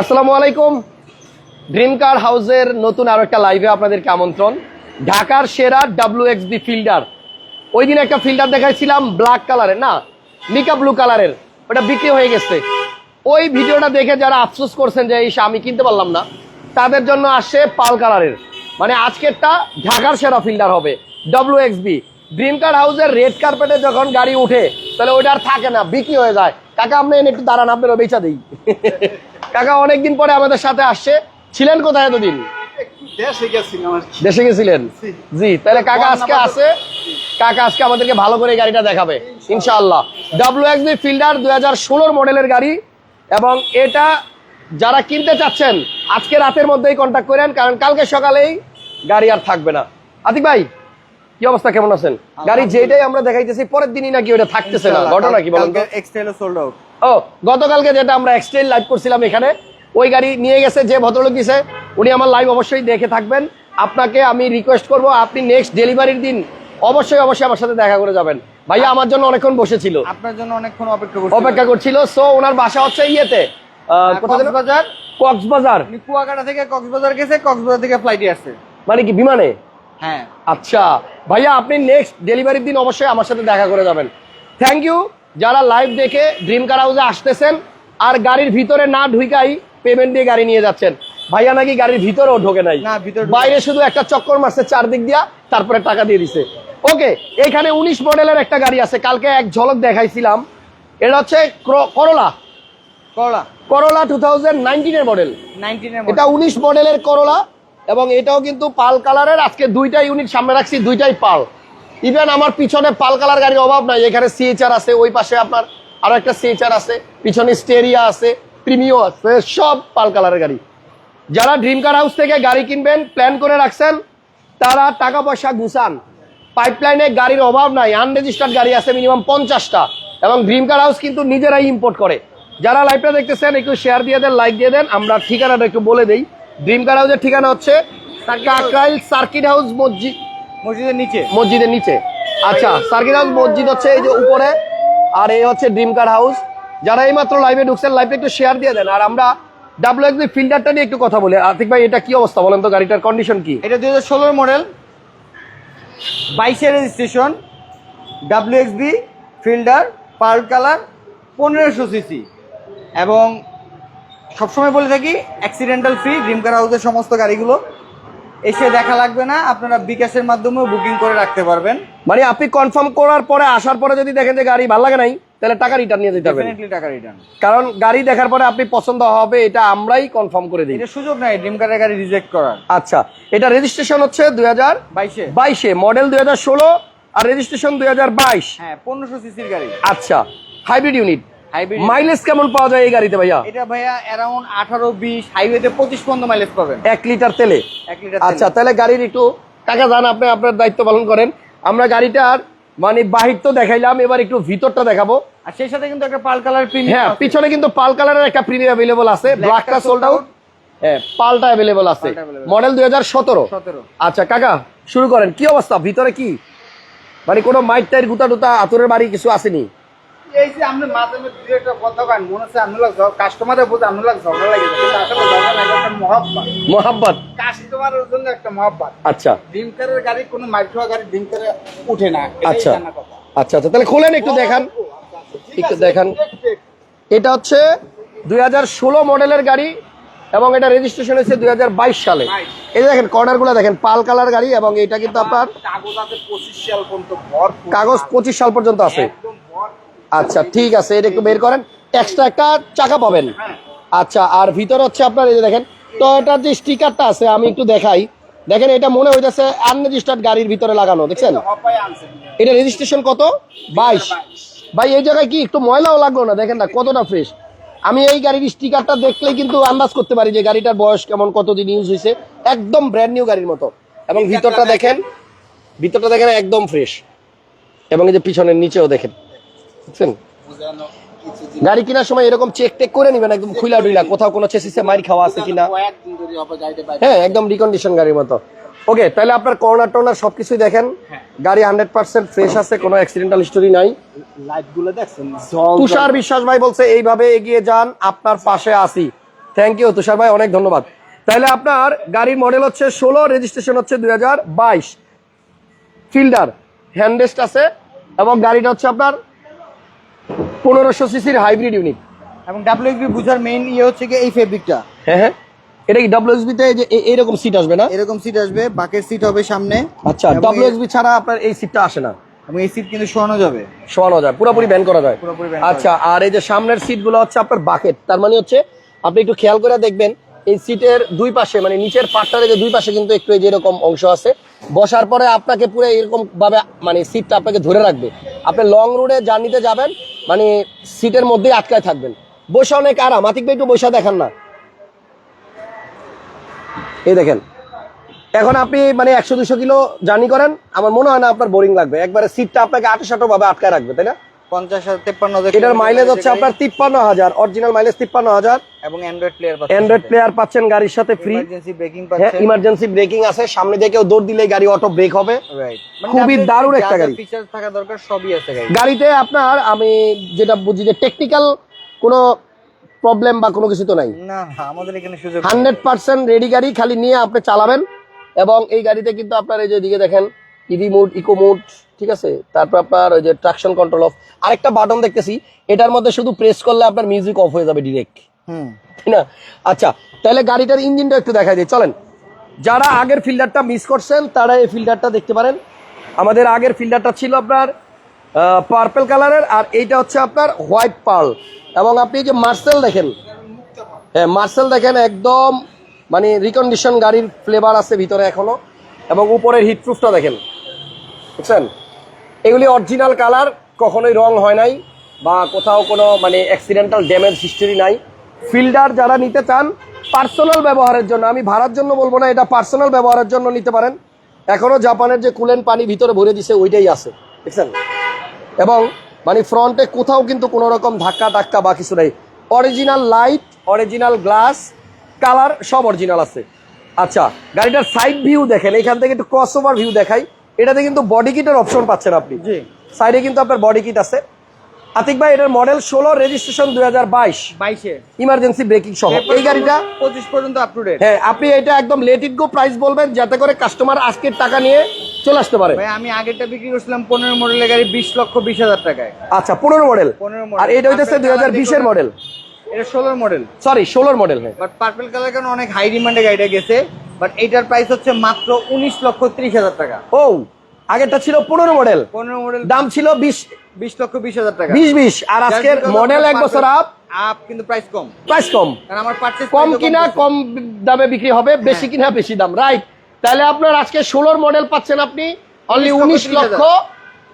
আসসালামু আলাইকুম। Dream car হাউসের নতুন আরও একটা লাইভে আপনাদেরকে আমন্ত্রণ। ঢাকার সেরা ডাব্লিউ এক্স বি ফিল্ডার ওই দিন একটা ফিল্ডার দেখাইছিলাম ব্ল্যাক কালারের না? নিকা ব্লু কালারের ওটা বিক্রি হয়ে গেছে। ওই ভিডিওটা দেখে যারা আফসোস করছেন যে এই আমি কিনতে পারলাম না, তাদের জন্য আসে পাল কালারের মানে আজকেরটা ঢাকার সেরা ফিল্ডার হবে W X B dream car হাউসের রেড কার্পেটে যখন গাড়ি উঠে, তাহলে ওইটা আর থাকে না, বিক্রি হয়ে যায়। কাকা, আপনি একটু দাঁড়ান, আপনারও বেচা দিই। কাকা অনেকদিন পরে আমাদের সাথে আসছে। ছিলেন কোথায় এতদিন? দেশে গেছিলেন? জি। তাহলে কাকা আজকে আসে কাকা আজকে আমাদেরকে ভালো করে গাড়িটা দেখাবে ইনশাআল্লাহ। ডাব্লিউ এক্স ফিল্ডার দুই হাজার ষোলোর মডেলের গাড়ি এবং এটা যারা কিনতে চাচ্ছেন আজকে রাতের মধ্যেই কন্ট্যাক্ট করেন কারণ কালকে সকালেই গাড়ি আর থাকবে না। আতিক ভাই কি অবস্থা কেমন আছেন? গাড়ি যেটাই আমরা দেখাইতেছি পরের দিনই নাকি ওটা থাকতেছে না। ঘটনা কি বলেন? সোল্ড আউট ও গতকালকে যেটা আমরা এক্সটেল লাইভ করছিলাম এখানে ওই গাড়ি নিয়ে গেছে যে ভদ্রলোক দিছে উনি আমার লাইভ অবশ্যই দেখে থাকবেন। আপনাকে আমি রিকোয়েস্ট করব আপনি নেক্সট ডেলিভারির দিন অবশ্যই অবশ্যই আমার সাথে দেখা করে যাবেন। ভাইয়া আমার জন্য অনেকক্ষণ বসেছিল। আপনার জন্য অনেকক্ষণ অপেক্ষা অপেক্ষা করছিল সো ওনার বাসা হচ্ছে ইয়েতে। যেন? কক্সবাজার। কক্সবাজার। কুয়াকাটা থেকে কক্সবাজার গেছে কক্সবাজার থেকে ফ্লাইটে আসছে। মানে কি বিমানে? হ্যাঁ। আচ্ছা ভাইয়া আপনি নেক্সট ডেলিভারির দিন অবশ্যই আমার সাথে দেখা করে যাবেন। থ্যাংক ইউ যারা লাইভ দেখে ড্রিম কার হাউসে আসতেছেন আর গাড়ির ভিতরে না ঢুকাই পেমেন্ট দিয়ে গাড়ি নিয়ে যাচ্ছেন ভাইয়া নাকি গাড়ির ভিতরেও ঢোকে নাই। বাইরে শুধু একটা চক্কর মারছে চারদিক দিয়া তারপরে টাকা দিয়ে দিছে। ওকে এখানে উনিশ মডেলের একটা গাড়ি আছে কালকে এক ঝলক দেখাইছিলাম। এটা হচ্ছে ক্র- করলা করলা করলা টু থাউজেন্ড নাইনটিনের মডেল এটা উনিশ মডেলের করলা এবং এটাও কিন্তু পাল কালারের আজকে দুইটা ইউনিট সামনে রাখছি দুইটাই পাল। ইভেন আমার পিছনে পাল কালার গাড়ির অভাব নাই। এখানে সিএচআর আছে, ওই পাশে আপনার আরও একটা সিএচআর আছে, পিছনে স্টেরিয়া আছে, প্রিমিও আছে, সব পাল কালারের গাড়ি। যারা ড্রিম কার হাউস থেকে গাড়ি কিনবেন প্ল্যান করে রাখছেন, তারা টাকা পয়সা গুছান। পাইপলাইনে গাড়ির অভাব নাই আনরেজিস্টার্ড গাড়ি আছে মিনিমাম পঞ্চাশটা। এবং ড্রিম কার হাউস কিন্তু নিজেরাই ইম্পোর্ট করে। যারা লাইভটা দেখতেছেন, একটু শেয়ার দিয়ে দেন লাইক দিয়ে দেন, আমরা ঠিকানাটা একটু বলে দিই। ড্রিম কার হাউসের ঠিকানা হচ্ছে সার্কিট হাউস মসজিদ মসজিদের নিচে? মসজিদের নিচে। আচ্ছা সার্কিট হাউস মসজিদ হচ্ছে এই যে উপরে আর এই হচ্ছে ড্রিম কার হাউস। যারা এই মাত্র লাইভে ঢুকছেন লাইভে একটু শেয়ার দিয়ে দেন। আর আমরা ডাব্লিউ এক্স ফিল্ডারটা নিয়ে একটু কথা বলি। আতিক ভাই এটা কি অবস্থা বলেন তো? গাড়িটার কন্ডিশন কি? এটা দুই হাজার মডেল বাইশের registration W X B Fielder pearl colour পনেরোশো সিসি এবং সবসময় বলে থাকি অ্যাক্সিডেন্টাল ফ্রি ড্রিম কার হাউসের সমস্ত গাড়িগুলো এসে দেখা লাগবে না আপনারা বিকাশের মাধ্যমেও বুকিং করে রাখতে পারবেন। মানে আপনি কনফার্ম করার পরে আসার পরে যদি দেখেন যে গাড়ি ভালো লাগে নাই তাহলে টাকা রিটার্ন নিয়ে যেতে হবে ডেফিনেটলি টাকা রিটার্ন কারণ গাড়ি দেখার পরে আপনি পছন্দ হবে এটা আমরাই কনফার্ম করে দিই। এটা সুযোগ নাই ড্রিম কারের গাড়ি রিজেক্ট করার। আচ্ছা এটা রেজিস্ট্রেশন হচ্ছে দুই হাজার বাইশে। বাইশে মডেল দুই হাজার ষোলো আর রেজিস্ট্রেশন দুই হাজার বাইশ। হ্যাঁ পনেরোশো সিসির গাড়ি। আচ্ছা হাইব্রিড ইউনিট মাইলেজ কেমন পাওয়া যায় এই গাড়িতে ভাইয়া? এটা ভাইয়া অ্যারাউন্ড আঠারো বিশ হাইওয়েতে পঁচিশ পর্যন্ত মাইলেজ পাবেন। এক লিটার তেলে? এক লিটার আচ্ছা তাহলে গাড়ির একটু টাকা জান আপনি আপনার দায়িত্ব পালন করেন। আমরা গাড়িটার মানে বাহির তো দেখাইলাম এবার একটু ভিতরটা দেখাবো। আর সেই সাথে কিন্তু একটা পাল কালার প্রিমিয়াম হ্যাঁ পিছনে কিন্তু পাল কালারের একটা প্রিমিয়াম অ্যাভেলেবল আছে। ব্ল্যাকটা সোল্ড আউট হ্যাঁ পালটা অ্যাভেলেবল আছে। মডেল দুই হাজার সতেরো। সতেরো। আচ্ছা কাকা শুরু করেন। কি অবস্থা? ভিতরে কি? মানে কোনো মাইট টাইট গুতা টুতা আতরের বাড়ি কিছু আসেনি? এই যে আপনি মাঝে মাঝে দুই একটা কথা কেন মনে হচ্ছে আপনি কাস্টমারের বোঝে আপনি লোক ঝগড়া লাগে কিন্তু আসলে ঝগড়া লাগে একটা মহব্বত। মোহাম্মদ কাস্টমারের জন্য একটা মহব্বত। আচ্ছা। ডিমকারের গাড়ি কোনো মাইক্রো গাড়ি ডিমকারে উঠে না আচ্ছা। আচ্ছা আচ্ছা তাহলে খোলেন একটু দেখান। ঠিক একটু দেখান। এটা হচ্ছে দুই হাজার ষোলো মডেলের গাড়ি এবং এটা রেজিস্ট্রেশন হয়েছে দুই হাজার বাইশ সালে। এই দেখেন কর্নারগুলো দেখেন পাল কালার গাড়ি এবং এটা কিন্তু আপনার কাগজ পঁচিশ সাল পর্যন্ত কাগজ পঁচিশ সাল পর্যন্ত আছে। আচ্ছা ঠিক আছে এটা একটু বের করেন। এক্সট্রা একটা চাকা পাবেন। আচ্ছা আর ভিতর হচ্ছে আপনার এই যে দেখেন তো এটার যে স্টিকারটা আছে আমি একটু দেখাই। দেখেন এটা মনে হইতেছে আনরেজিস্টার্ড গাড়ির ভিতরে লাগানো দেখছেন? এটা রেজিস্ট্রেশন কত? বাইশ। ভাই এই জায়গায় কি একটু ময়লাও লাগল না? দেখেন না কতটা ফ্রেশ আমি এই গাড়ির স্টিকারটা দেখলেই কিন্তু আন্দাজ করতে পারি যে গাড়িটার বয়স কেমন কতদিন ইউজ হয়েছে একদম ব্র্যান্ড নিউ গাড়ির মতো। এবং ভিতরটা দেখেন ভিতরটা দেখেন একদম ফ্রেশ এবং এই যে পিছনের নিচেও দেখেন। বুঝছেন? গাড়ি কেনার সময় এরকম চেক টেক করে নিবেন একদম খুইলা ডুইলা। কোথাও কোনো চেসিসে মাইর খাওয়া আছে কিনা। হ্যাঁ একদম রিকন্ডিশন গাড়ির মতো। ওকে তাহলে আপনার কর্নার টর্নার সবকিছুই দেখেন। গাড়ি হান্ড্রেড পার্সেন্ট ফ্রেশ আছে কোনো অ্যাক্সিডেন্টাল হিস্টোরি নাই। দেখছেন তুষার বিশ্বাস ভাই বলছে এইভাবে এগিয়ে যান আপনার পাশে আসি থ্যাংক ইউ তুষার ভাই অনেক ধন্যবাদ। তাহলে আপনার গাড়ির মডেল হচ্ছে ষোলো রেজিস্ট্রেশন হচ্ছে দুই হাজার বাইশ। ফিল্ডার হ্যান্ডেস্ট আছে এবং গাড়িটা হচ্ছে আপনার পনেরোশো সিসির হাইব্রিড ইউনিট এবং ডাব্লিউ বি বুঝার মেইন ইয়ে হচ্ছে কি এই ফেব্রিকটা হ্যাঁ হ্যাঁ। এটা কি ডাব্লিউএসবি তে যে এরকম সিট আসবে না? এরকম সিট আসবে বাকের সিট হবে সামনে। আচ্ছা ডাব্লিউএসবি ছাড়া আপনার এই সিটটা আসে না। এবং এই সিট কিন্তু শোয়ানো যাবে। শোয়ানো যায় পুরোপুরি ব্যান করা যায়। আচ্ছা আর এই যে সামনের সিটগুলো হচ্ছে আপনার বাকেট তার মানে হচ্ছে আপনি একটু খেয়াল করে দেখবেন এই সিটের দুই পাশে মানে নিচের পাটটারে যে দুই পাশে কিন্তু একটু এই যে এরকম অংশ আছে। বসার পরে আপনাকে পুরো এরকম ভাবে মানে সিটটা আপনাকে ধরে রাখবে। আপনি লং রুটে জার্নিতে যাবেন মানে সিটের মধ্যেই আটকায় থাকবেন। বসে অনেক আরাম। আতিক ভাই একটু বসে দেখান না। এই দেখেন। এখন আপনি মানে একশো দুশো কিলো জার্নি করেন, আমার মনে হয় না আপনার বোরিং লাগবে। একবারে সিটটা আপনাকে সাটো ভাবে আটকায় রাখবে, তাই না? হাজার এটার মাইলেজ হচ্ছে আপনার তিপ্পান্ন হাজার অরিজিনাল মাইলেজ তিপ্পান্ন হাজার। এবং অ্যান্ড্রয়েড প্লেয়ার অ্যান্ড্রয়েড প্লেয়ার পাচ্ছেন গাড়ির সাথে ফ্রি ইমার্জেন্সি ব্রেকিং হ্যাঁ পাচ্ছেন ইমার্জেন্সি ব্রেকিং আছে। সামনে দিয়ে কেউ দৌড় দিলে গাড়ি অটো ব্রেক হবে। রাইট খুবই দারুণ একটা গাড়ি। ফিচার থাকা দরকার সবই আছে গাড়ি গাড়িতে আপনার আমি যেটা বুঝি যে টেকনিক্যাল কোনো প্রবলেম বা কোনো কিছু তো নাই। না না, আমাদের এখানে সুযোগ নেই। হান্ড্রেড পার্সেন্ট রেডি গাড়ি খালি নিয়ে আপনি চালাবেন। এবং এই গাড়িতে কিন্তু আপনার এই যে দিকে দেখেন ইভি মোড ইকো মোড ঠিক আছে? তারপর আপনার ওই যে ট্রাকশন কন্ট্রোল অফ আরেকটা বাটন দেখতেছি এটার মধ্যে শুধু প্রেস করলে আপনার মিউজিক অফ হয়ে যাবে ডিরেক্ট হুম। তাই না? আচ্ছা তাহলে গাড়িটার ইঞ্জিনটা একটু দেখাই দিই। চলেন যারা আগের ফিল্ডারটা মিস করছেন তারা এই ফিল্ডারটা দেখতে পারেন। আমাদের আগের ফিল্ডারটা ছিল আপনার পার্পেল কালারের আর এইটা হচ্ছে আপনার হোয়াইট পার্ল এবং আপনি যে মার্সেল দেখেন হ্যাঁ মার্সেল দেখেন একদম মানে রিকন্ডিশন গাড়ির ফ্লেভার আছে ভিতরে এখনও। এবং উপরের হিটপ্রুফটা দেখেন। বুঝছেন? এগুলি অরিজিনাল কালার কখনোই রং হয় নাই বা কোথাও কোনো মানে অ্যাক্সিডেন্টাল ড্যামেজ হিস্টরি নাই। ফিল্ডার যারা নিতে চান পার্সোনাল ব্যবহারের জন্য, আমি ভাড়ার জন্য বলব না, এটা পার্সোনাল ব্যবহারের জন্য নিতে পারেন। এখনও জাপানের যে কুলেন পানি ভিতরে ভরে দিছে, ওইটাই আছে দেখছেন এবং মানে ফ্রন্টে কোথাও কিন্তু কোনো রকম ধাক্কা টাক্কা বা কিছু নেই। Original light original glass colour সব অরিজিনাল আছে। আচ্ছা গাড়িটার সাইড ভিউ দেখেন, এখান থেকে একটু ক্রস ওভার ভিউ দেখাই। এটাতে কিন্তু বডি কিটের অপশন পাচ্ছেন আপনি। সাইডে কিন্তু আপনার বডি কিট আছে। আতিক ভাই এটার মডেল ষোলো রেজিস্ট্রেশন দুই হাজার বাইশ। বাইশে। ইমার্জেন্সি ব্রেকিং সহ। এই গাড়িটা পঁচিশ পর্যন্ত আপ টু ডেট হ্যাঁ আপনি এটা একদম লেট ইট গো প্রাইস বলবেন যাতে করে কাস্টমার আজকের টাকা নিয়ে চলে আসতে পারে। ভাই আমি আগেরটা বিক্রি করছিলাম পনেরো মডেলের গাড়ি বিশ লক্ষ বিশ হাজার টাকায়। আচ্ছা পনেরো মডেল 15 model। আর এটা হইতেছে দুই হাজার বিশের মডেল এটা ষোলোর মডেল সরি ষোলোর মডেল হ্যাঁ বাট পার্পল কালার কারণে অনেক হাই ডিমান্ডে গাড়িটা গেছে। বাট এইটার প্রাইস হচ্ছে মাত্র উনিশ লক্ষ ত্রিশ হাজার টাকা। ও আগেরটা ছিল পনেরো মডেল পনেরো মডেল দাম ছিল বিশ বিশ লক্ষ বিশ হাজার টাকা। বিশ বিশ। আর আজকের মডেল এক বছর আপ আপ কিন্তু প্রাইস কম। প্রাইস কম। কারণ আমার পার্চেস কম কিনা কম দামে বিক্রি হবে বেশি কিনা বেশি দাম। রাইট তাহলে আপনার আজকে ষোলোর মডেল পাচ্ছেন আপনি অনলি উনিশ লক্ষ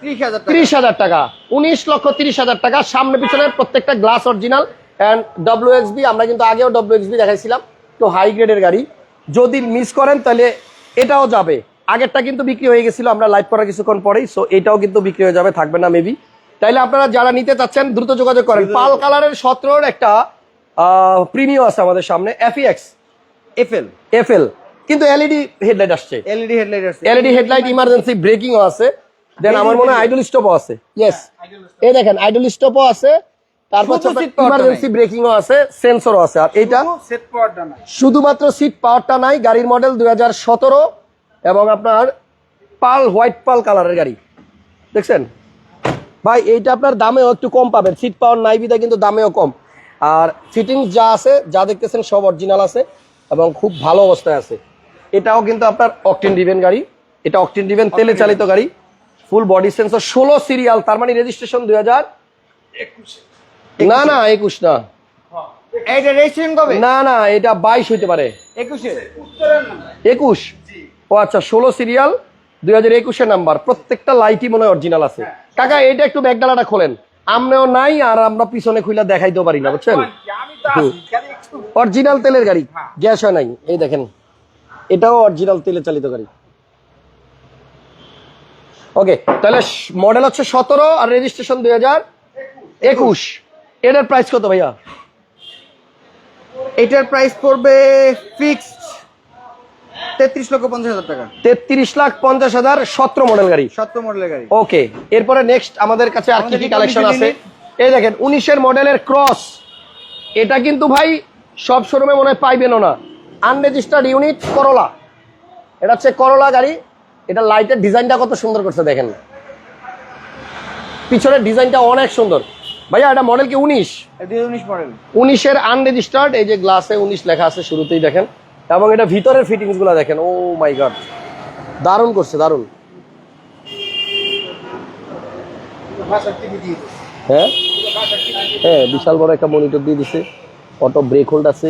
ত্রিশ হাজার। টাকা ত্রিশ হাজার টাকা। উনিশ লক্ষ তিরিশ হাজার টাকা। সামনে পিছনের প্রত্যেকটা glass original and W XB আমরা কিন্তু আগেও ডব্লিউ এক্সবি দেখাইছিলাম। তো হাই গ্রেডের গাড়ি। যদি মিস করেন তাহলে এটাও যাবে। আগেরটা কিন্তু বিক্রি হয়ে গেছিল আমরা লাইভ করার কিছুক্ষণ পরেই সো এটাও কিন্তু বিক্রি হয়ে যাবে থাকবে না মেবি তাইলে আপনারা যারা নিতে চাচ্ছেন দ্রুত যোগাযোগ করেন। পাল কালারের সতেরোর একটা প্রিমিয়াম আছে আমাদের সামনে E এফিএক্স এফএল এফএল কিন্তু এলইডি হেডলাইট আসছে। এলইডি হেডলাইট আছে এলইডি হেডলাইট ইমার্জেন্সি ব্রেকিংও আছে। দেন আমার মনে হয় আইডল স্টপও আছে। ইয়েস এই দেখেন আইডল স্টপও আছে। তারপর ইমার্জেন্সি ব্রেকিংও আছে সেন্সরও আছে। আর শুধুমাত্র সিট পাওয়ারটা নাই গাড়ির মডেল এবং আপনার পাল হোয়াইট পাল কালারের গাড়ি। দেখছেন? ভাই এইটা আপনার দামেও একটু কম পাবেন। সিট পাওয়ার নাই কিন্তু দামেও কম। আর ফিটিংস যা আছে যা দেখতেছেন সব অরিজিনাল আছে এবং খুব ভালো অবস্থায় আছে। এটাও কিন্তু আপনার অকটেন ডিভেন গাড়ি। এটা অকটেন ডিভেন তেলে চালিত গাড়ি। ফুল বডি সেন্সর ষোলো সিরিয়াল তার মানে রেজিস্ট্রেশন দুই হাজার না না একুশ না। এইটা রেজিস্ট্রেশন কবে? না না এটা বাইশ হইতে পারে। একুশে? একুশ? ও আচ্ছা ষোলো সিরিয়াল দুই হাজার একুশের নাম্বার প্রত্যেকটা লাইটই মনে হয় অরিজিনাল আছে। কাকা এটা একটু ব্যাগডালাটা খোলেন। আমনেও নাই আর আমরা পিছনে খুইলা দেখাইতেও পারি না বুঝছেন? অরিজিনাল তেলের গাড়ি। গ্যাস হয় নাই। এই দেখেন। এটাও অরিজিনাল তেলে চালিত গাড়ি। ওকে তাহলে মডেল হচ্ছে সতেরো আর রেজিস্ট্রেশন দুই হাজার একুশ। এটার প্রাইস কত ভাইয়া? এটার প্রাইস পড়বে ফিক্সড তেত্রিশ লক্ষ পঞ্চাশ হাজার টাকা। তেত্রিশ লাখ পঞ্চাশ হাজার সতেরো মডেল গাড়ি। সত্তর মডেলের গাড়ি। ওকে এরপরে নেক্সট আমাদের কাছে আর কি কি কালেকশন আছে? এই দেখেন উনিশের মডেলের ক্রস এটা কিন্তু ভাই সব শোরুমে মনে হয় পাইবেনও না। আনরেজিস্টার্ড ইউনিট করলা এটা হচ্ছে করলা গাড়ি। এটা লাইটের ডিজাইনটা কত সুন্দর করছে দেখেন। পিছনের ডিজাইনটা অনেক সুন্দর। ভাইয়া এটা মডেল কি উনিশ? উনিশ মডেল উনিশের আনরেজিস্টার্ড এই যে গ্লাসে উনিশ লেখা আছে শুরুতেই দেখেন। এবং এটা ভিতরের ফিটিংসগুলো দেখেন ও মাই গড দারুণ করছে দারুণ। হ্যাঁ? হ্যাঁ বিশাল বড় একটা মনিটর দিয়ে দিছে অটো ব্রেক হোল্ড আছে।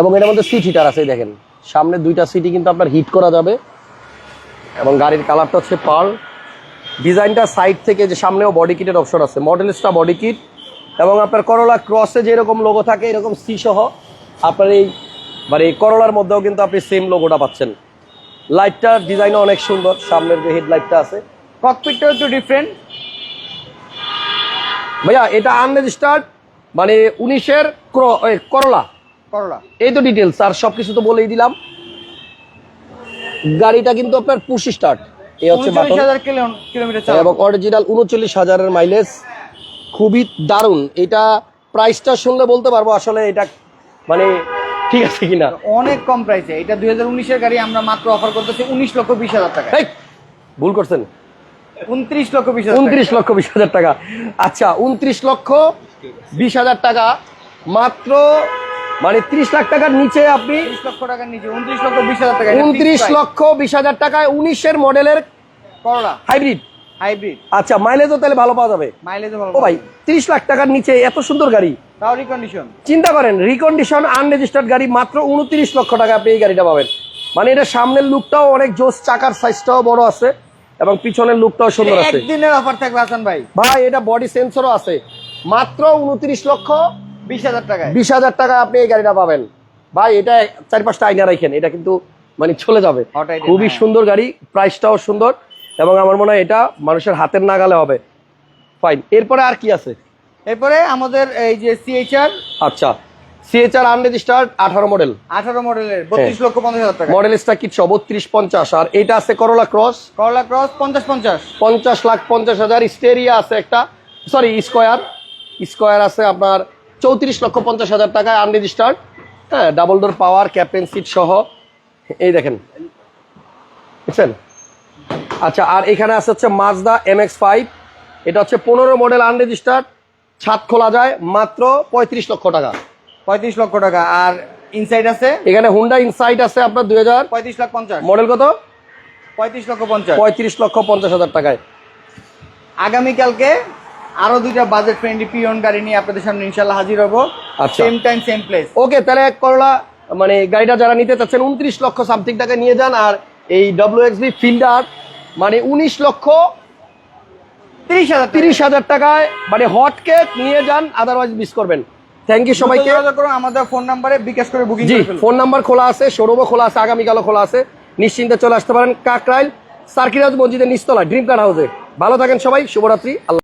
এবং এটার মধ্যে সিট হিটার আছে দেখেন। সামনে দুইটা সিটি কিন্তু আপনার হিট করা যাবে। এবং গাড়ির কালারটা হচ্ছে পার্ল ডিজাইনটা সাইড থেকে যে সামনেও বডি কিটের অপশন আছে। মডেলিস্টা বডি কিট এবং আপনার করলা ক্রসে যেরকম লোগো থাকে এরকম সি সহ আপনার এই মানে এই করলার মধ্যেও কিন্তু আপনি সেম লোগোটা পাচ্ছেন। লাইটটার ডিজাইনও অনেক সুন্দর সামনের যে হেডলাইটটা আছে। ককপিটটাও একটু ডিফারেন্ট ভাইয়া এটা আনরেজিস্টার্ড মানে উনিশের করলা করলা এই তো ডিটেলস আর সব কিছু তো বলেই দিলাম। গাড়িটা কিন্তু আপনার পুশ স্টার্ট এই হচ্ছে বাটন কিলোমিটার এবং অরিজিনাল উনচল্লিশ হাজারের মাইলেজ খুবই দারুণ। এটা প্রাইসটা শুনলে বলতে পারব আসলে এটা মানে ঠিক আছে কিনা? অনেক কম প্রাইসে এটা দুই হাজার গাড়ি আমরা মাত্র অফার করতেছি উনিশ লক্ষ বিশ হাজার টাকা ভুল করছেন। উনত্রিশ লক্ষ বিশ উনত্রিশ লক্ষ বিশ হাজার টাকা। আচ্ছা উনত্রিশ লক্ষ বিশ হাজার টাকা। মাত্র মানে ত্রিশ লাখ টাকার নিচে আপনি লক্ষ টাকার নিচে উনত্রিশ লক্ষ বিশ হাজার টাকা উনত্রিশ লক্ষ বিশ হাজার টাকায় উনিশের মডেলের করলা হাইব্রিড হাইব্রিড আচ্ছা মাইলেজও তাহলে ভালো পাওয়া যাবে। ভালো ও ভাই ত্রিশ লাখ টাকার নিচে এত সুন্দর গাড়ি? তাও রিকন্ডিশন চিন্তা করেন রিকন্ডিশন আনরেজিস্টার্ড গাড়ি মাত্র উনত্রিশ লক্ষ টাকা আপনি এই গাড়িটা পাবেন। মানে এটা সামনের লুকটাও অনেক জোস চাকার সাইজটাও বড় আছে এবং পিছনের লুকটাও সুন্দর আছে। একদিনের অফার থাকবে হাসান ভাই। ভাই এটা বডি সেন্সরও আছে। মাত্র উনত্রিশ লক্ষ বিশ হাজার টাকায়। বিশ হাজার টাকা আপনি এই গাড়িটা পাবেন। ভাই এটা চার পাঁচটা আইনা রাখেন এটা কিন্তু মানে চলে যাবে। খুবই হ্যাঁ। সুন্দর গাড়ি প্রাইসটাও সুন্দর এবং আমার মনে হয় এটা মানুষের হাতের নাগালে হবে। ফাইন এরপরে আর কি আছে? এরপরে আমাদের এই যে সিএইচআর আচ্ছা সিএচআর আনরেজিস্টার্ড আঠারো মডেল আঠারো মডেলের বত্রিশ লক্ষ পঞ্চাশ হাজার টাকা মডেল স্টার কিটস বত্রিশ পঞ্চাশ। আর এটা আছে করলা ক্রস করলা ক্রস পঞ্চাশ পঞ্চাশ। পঞ্চাশ লাখ পঞ্চাশ হাজার স্টেরিয়া আছে একটা। সরি স্কোয়ার স্কোয়ার আছে আপনার চৌত্রিশ লক্ষ পঞ্চাশ হাজার টাকায় আনরেজিস্টার্ড হ্যাঁ double door power captain seat সহ। এই দেখেন। বুঝছেন? আচ্ছা আর এখানে আছে হচ্ছে মাজদা এম এক্স ফাইভ এটা হচ্ছে পনেরো মডেল আনরেজিস্টার্ড ছাদ খোলা যায় মাত্র পঁয়ত্রিশ লক্ষ টাকা। পঁয়ত্রিশ লক্ষ টাকা। আর ইনসাইড আছে? এখানে হুন্ডা ইনসাইট আছে আপনার দুই হাজার। পঁয়ত্রিশ লাখ পঞ্চাশ। মডেল কত? পঁয়ত্রিশ লক্ষ পঞ্চাশ। পঁয়ত্রিশ লক্ষ পঞ্চাশ হাজার টাকায়। আগামীকালকে আরও দুইটা বাজেট ফ্রেন্ডলি পিয়ন গাড়ি নিয়ে আপনাদের সামনে ইনশাল্লাহ হাজির হব। Same time same place okay তাহলে এক করলা মানে গাড়িটা যারা নিতে চাচ্ছেন উনত্রিশ লক্ষ সামথিং টাকা নিয়ে যান আর এই ডব্লিউ এক্সবি ফিল্ডার মানে উনিশ লক্ষ তিরিশ হাজার তিরিশ হাজার টাকায় মানে হট কেক নিয়ে যান আদারওয়াইজ মিস করবেন। থ্যাংক ইউ সবাইকে। আমাদের ফোন নাম্বারে বিকাশ করে বুকিং ফোন নাম্বার খোলা আছে শোরুমও খোলা আছে আগামীকালও খোলা আছে। নিশ্চিন্তে চলে আসতে পারেন কাকরাইল সার্কিরাজ মসজিদের নিচতলা ড্রিম কার্ড হাউসে ভালো থাকেন সবাই শুভরাত্রি আল্লাহ